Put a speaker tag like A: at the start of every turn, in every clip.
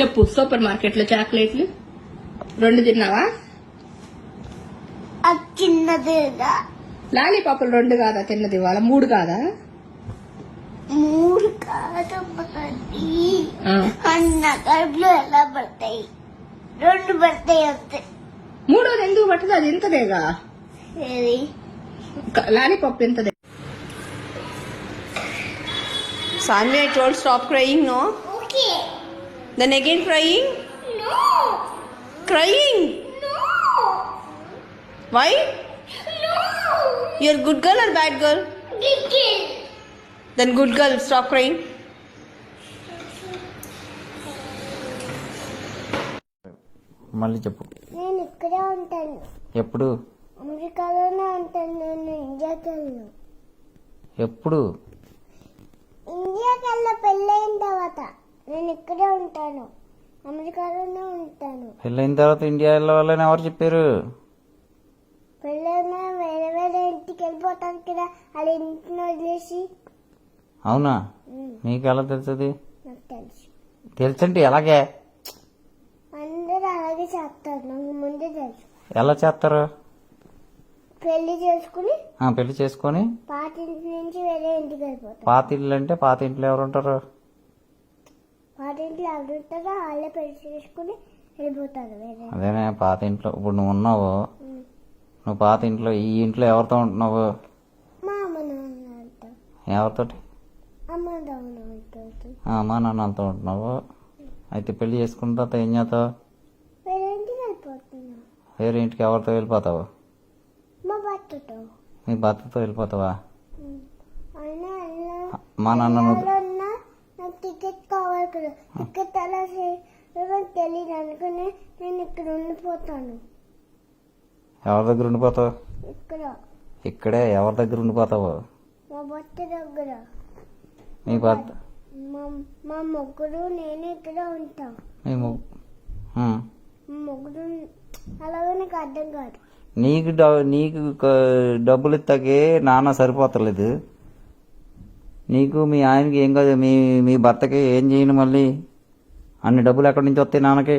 A: చెప్పు సూపర్ మార్కెట్లో చాక్లెట్లు. రెండు తిన్నావా?
B: అది చిన్నదిగా
A: లాలీపాపులు రెండు కాదా? తిన్నది ఇవాళ. మూడు కాదా?
B: మూడు
A: ఆ.
B: అన్న కడుపులో ఎలా పడతాయి? రెండు పడతాయి అంతే.
A: మూడోది ఎందుకు పట్టదు? అది ఇంతదేగా? లాలీపాప్ ఇంతదే. Sanvi, I told stop crying, no?
B: Okay
A: Then again crying?
B: No
A: Crying?
B: No
A: Why?
B: No
A: You're good girl or bad girl?
B: Giggle
A: Then good girl, stop crying.
C: మళ్ళీ చెప్పు
B: నేను ఇక్కడే ఉంటాను
C: ఎప్పుడు
B: అమెరికాలోనే ఉంటాను నేను ఇండియాకి వెళ్ళను
C: ఎప్పుడు
B: ఇండియాకి వెళ్ళ పెళ్ళైన తర్వాత నేను ఇక్కడే ఉంటాను. అమెరికాలోనే ఉంటాను.
C: పెళ్ళైన తర్వాత ఇండియా వెళ్ళవాలని ఎవరు చెప్పారు?
B: పెళ్ళైన వేరే వేరే ఇంటికి వెళ్ళిపోతాను కదా వాళ్ళ ఇంటిని వదిలేసి.
C: అవునా? మీకు ఎలా తెలుస్తుంది
B: నాకు తెలుసు.
C: తెలుసంటే ఎలాగే?
B: అందరూ అలాగే చేస్తారు నాకు ముందే తెలుసు.
C: ఎలా చేస్తారు?
B: పెళ్ళి చేసుకుని
C: ఆ, పెళ్ళి చేసుకొని
B: పాత ఇంటి నుంచి వేరే ఇంటికి వెళ్ళిపోతారు
C: పాత ఇల్లు అంటే పాత ఇంట్లో ఎవరు ఉంటారు?
B: ఉంటారో వాళ్ళే వెళ్ళిపోతారు వేరే.
C: అదేనే పాత ఇంట్లో ఇప్పుడు నువ్వు ఉన్నావు. నువ్వు పాత ఇంట్లో ఈ ఇంట్లో ఎవరితో ఉంటున్నావు?
B: మా అమ్మ నాన్న వెళ్తారు
C: ఎవరితోటి?
B: అమ్మ నాన్న వెళ్తారు
C: ఆ, అమ్మా నాన్నలతో ఉంటున్నావు. అయితే పెళ్ళి చేసుకున్న తర్వాత ఏం చేస్తావు?
B: వేరే ఇంటికి వెళ్ళిపోతున్నా.
C: వేరే ఇంటికి ఎవరితో వెళ్ళిపోతావు?
B: మా భర్తతో.
C: మీ భర్తతో వెళ్ళిపోతావా.
B: అయినా
C: మా నాన్న నువ్వు
B: ఎవరన్నా నాకు టికెట్ టికెట్ ఎలా చేయడం తెలియదు అనుకుని నేను ఇక్కడ ఉండిపోతాను.
C: ఎవరి దగ్గర ఉండిపోతావు?
B: ఇక్కడ.
C: ఇక్కడే ఎవరి దగ్గర ఉండిపోతావు?
B: మా భర్త దగ్గర.
C: మీ భర్త
B: మా మా ముగ్గురు నేను ఇక్కడ ఉంటాం.
C: మీ ము- ఉమ్.
B: మా ముగ్గురు అలాగే నాకు అర్థం కాదు.
C: నీకు నీకు డబ్బులు ఇస్తాకే నాన్న సరిపోతలేదు. నీకు మీ ఆయనకి ఏం కాదు మీ మీ భర్తకి ఏం చేయను మళ్ళీ? అన్ని డబ్బులు ఎక్కడి నుంచి వస్తాయి నాన్నకి?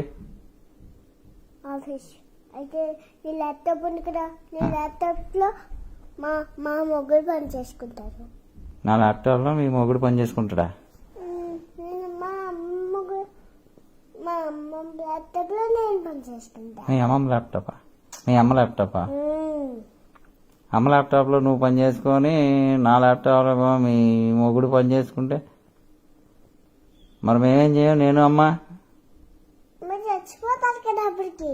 B: ఆఫీస్. అయితే నీ ల్యాప్టాప్ ఉంది కదా నీ ల్యాప్టాప్లో మా మా ముగ్గురు పని చేసుకుంటారు
C: నా ల్యాప్టాప్లో మీ మొగుడు పని చేసుకుంటాడా?
B: మా ముగ్గురు మా అమ్మ ల్యాప్టాప్లో నేను పని చేసుకుంటా.
C: మీ అమ్మమ్మ ల్యాప్టాపా? మీ అమ్మ ల్యాప్టాపా? అమ్మ ల్యాప్టాప్లో నువ్వు పని చేసుకొని నా ల్యాప్టాప్లో మీ మొగుడు పని చేసుకుంటే మరి మేమేం చేయం? నేను అమ్మ?
B: చచ్చిపోతారు కదా అప్పటికి.